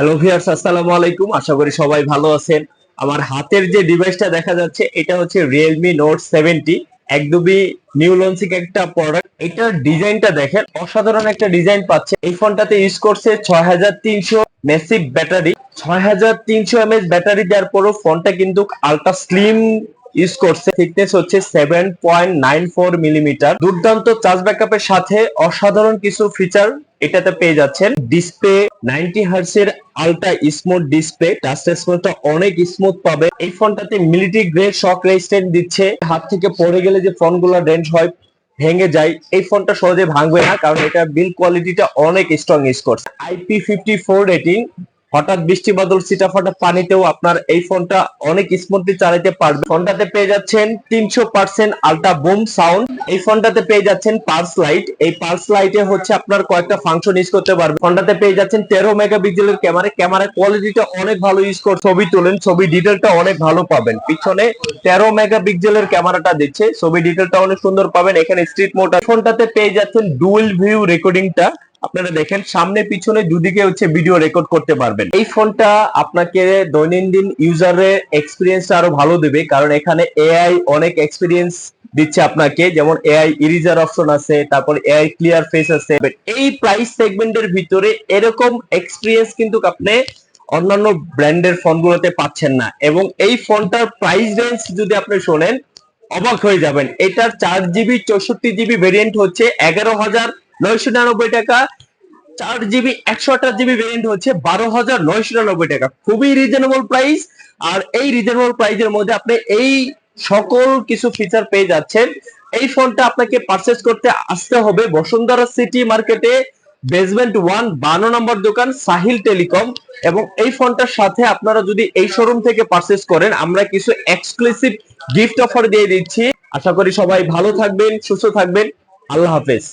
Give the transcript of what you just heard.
Hello viewers আসসালামু আলাইকুম। আশা করি সবাই ভালো আছেন। আমার হাতের যে ডিভাইসটা দেখা যাচ্ছে, এটা হচ্ছে Realme Note 70 একদমই নিউ লঞ্চিং একটা প্রোডাক্ট এটার ডিজাইনটা দেখেন, অসাধারণ একটা ডিজাইন পাচ্ছে। এই ফোনটাতে ইউজ করছে ছয় হাজার তিনশো মেসিভ ব্যাটারি ছয় হাজার তিনশো এমএচ ব্যাটারি দেওয়ার পরও ফোনটা কিন্তু আলট্রা স্লিম ইউজ করছে। থিকনেস হচ্ছে seven point nine four millimetre দুর্দান্ত চার্জ ব্যাকআপের সাথে অসাধারণ কিছু ফিচার এটাতে পেয়ে যাচ্ছেন। ডিসপ্লে নাইনটি হার্স এর আলট্রা স্মুথ ডিসপ্লে টাচ স্মুথটা অনেক স্মুথ পাবে। এই ফোনটাতে মিলিটারি গ্রেড শক রেজিস্ট্যান্ট দিচ্ছে। হাত থেকে পড়ে গেলে যে ফোনগুলো ডেন্ট হয়, ভেঙে যায়, এই ফোনটা সহজে ভাঙবে না, কারণ এটা বিল কোয়ালিটিটা অনেক স্ট্রং ইউজ করছে। আইপি ফিফটি ফোর রেটিং হঠাৎ বৃষ্টি বাদল সিটা ফাটা পানিতেও আপনার এই ফোনটা অনেক স্মুথলি চালাতে পারবে। ফোনটাতে পেয়ে যাচ্ছেন তিনশো পার্সেন্ট আলট্রা বুম সাউন্ড। এই ফোনটাতে পেয়ে যাচ্ছেন পার্স লাইট। এই পার্স লাইটে হচ্ছে আপনার কয়েকটা ফাংশন ইউজ করতে পারবে। ফোনটাতে পেয়ে যাচ্ছেন তেরো মেগাপিক্সেলের ক্যামেরা। ক্যামেরা কোয়ালিটিটা অনেক ভালো ইউজ করে ছবি তোলেন, ছবি ডিটেলটা অনেক ভালো পাবেন। পিছনে তেরো মেগাপিক্সেলের ক্যামেরাটা দিচ্ছে। ছবি ডিটেলটা অনেক সুন্দর পাবেন। এখানে স্ট্রিট মোড ফোনটাতে পেয়ে যাচ্ছেন ডুয়েল ভিউ রেকর্ডিংটা আপনারা দেখেন, সামনে পিছনে দুদিকে হচ্ছে ভিডিও রেকর্ড করতে পারবেন। এই ফোনটা আপনাকে দৈনন্দিন ইউজারের এক্সপিরিয়েন্স আরও ভালো দেবে, কারণ এখানে এআই অনেক এক্সপিরিয়েন্স দিচ্ছে আপনাকে। যেমন এআই ইরিজার অপশন আছে, তারপর এআই ক্লিয়ার ফেস আছে। এই প্রাইস সেগমেন্টের ভিতরে এরকম এক্সপিরিয়েন্স কিন্তু আপনি অন্যান্য ব্র্যান্ডের ফোনগুলোতে পাচ্ছেন না। এবং এই ফোনটার প্রাইস রেঞ্জ যদি আপনি শোনেন, অবাক হয়ে যাবেন। এটার চার জিবি চৌষট্টি জিবি ভেরিয়েন্ট হচ্ছে এগারো হাজার নয়শো নিরানব্বই টাকা। চার জিবি একশো আঠাশ জিবি ভেরিয়েন্ট হচ্ছে বারো হাজার নয়শো নিরানব্বই টাকা। খুবই রিজনেবল প্রাইস আর এই রিজনেবল প্রাইসের মধ্যে আপনি এই সকল কিছু ফিচার পেয়ে যাচ্ছেন। এই ফোনটা আপনাকে পারচেস করতে আসতে হবে বসুন্ধরা সিটি মার্কেটে বেসমেন্ট ওয়ান বানো নম্বর দোকান সাহিল টেলিকম এবং এই ফোনটার সাথে আপনারা যদি এই শোরুম থেকে পারচেস করেন, আমরা কিছু এক্সক্লুসিভ গিফট অফার দিয়ে দিচ্ছি। আশা করি সবাই ভালো থাকবেন, সুস্থ থাকবেন। আল্লাহ হাফেজ।